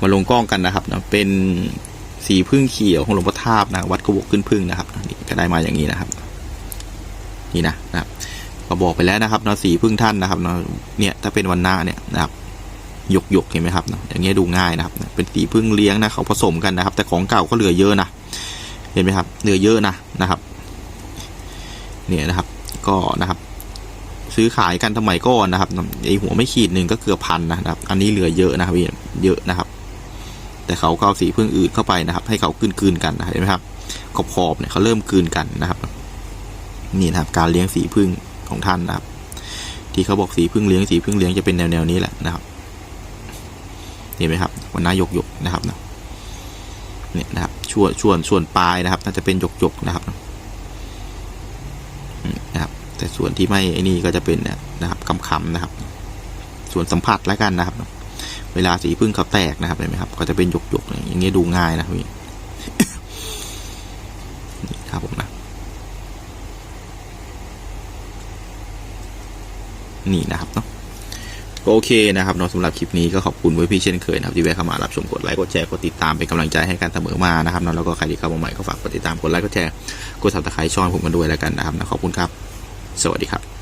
มาลงกล้องกันนะครับเนะเป็นสีพึ่งเขียวของหลวงพ่อทาบนะวัดกบกขึ้นพึ่งนะครับนี่ก็ได้มาอย่างนี้นะครับ นี่นะนะครับก็บอกไปแล้วนะครับเนาะสีพึ่งท่านนะครับเนาะเนี่ยถ้าเป็นวันหน้าเนี่ยนะครับหยกหยกเห็นไหมครับเนาะอย่างเงี้ยดูง่ายนะครับ เป็นสีพึ่งเลี้ยงนะเขาผสมกันนะครับ แต่ของเก่าก็เหลือเยอะนะเห็นไหมครับเหลือเยอะนะนะครับ เนี่ยนะครับ ก็นะครับ ซื้อขายกันสมัยก่อนนะครับไอหัวไม่ขีดหนึ่งก็เกือบพันนะครับ อันนี้เหลือเยอะนะครับเยอะนะครับ แต่เขาเอาสีพึ่งอื่นเข้าไปนะครับ ให้เขากลืนกลืนกันนะเห็นไหมครับขอบขอบๆเนี่ยเขาเริ่มกลืนกันนะครับ นี่นะครับ การเลี้ยงสีพึ่งของท่านนะครับ ที่เขาบอกสีพึ่งเลี้ยงสีพึ่งเลี้ยงจะเป็นแนวแนวนี้แหละนะครับเห็นไหมครับวันน้าหยกหยกนะครับนะเนี่ยนะครับส่วนส่วนส่วนปลายนะครับ น่าจะเป็นหยกหยกนะครับนะครับ แต่ส่วนที่ไม่ไอ้นี่ก็จะเป็นเนี่ยนะครับคำๆนะครับ ส่วนสัมผัสแล้วกันนะครับ เวลาสีพึ่งเขาแตกนะครับเห็นไหมครับ ก็จะเป็นหยกหยกๆอย่างเงี้ยดูง่ายนะพี่นี่ครับผมนะนี่นะครับเนาะก็โอเคนะครับเนาะสำหรับคลิปนี้ก็ขอบคุณไว้พี่เช่นเคยนะครับที่แวะเข้ามารับชมกดไลค์กดแชร์กดติดตามเป็นกำลังใจให้กันเสมอมานะครับเนาะแล้วก็ใครที่เข้ามาใหม่ก็ฝากกดติดตามกดไลค์กดแชร์กดซับสไครต์ช่องผมกันด้วยแล้วกันนะครับนะขอบคุณครับ สวัสดีครับ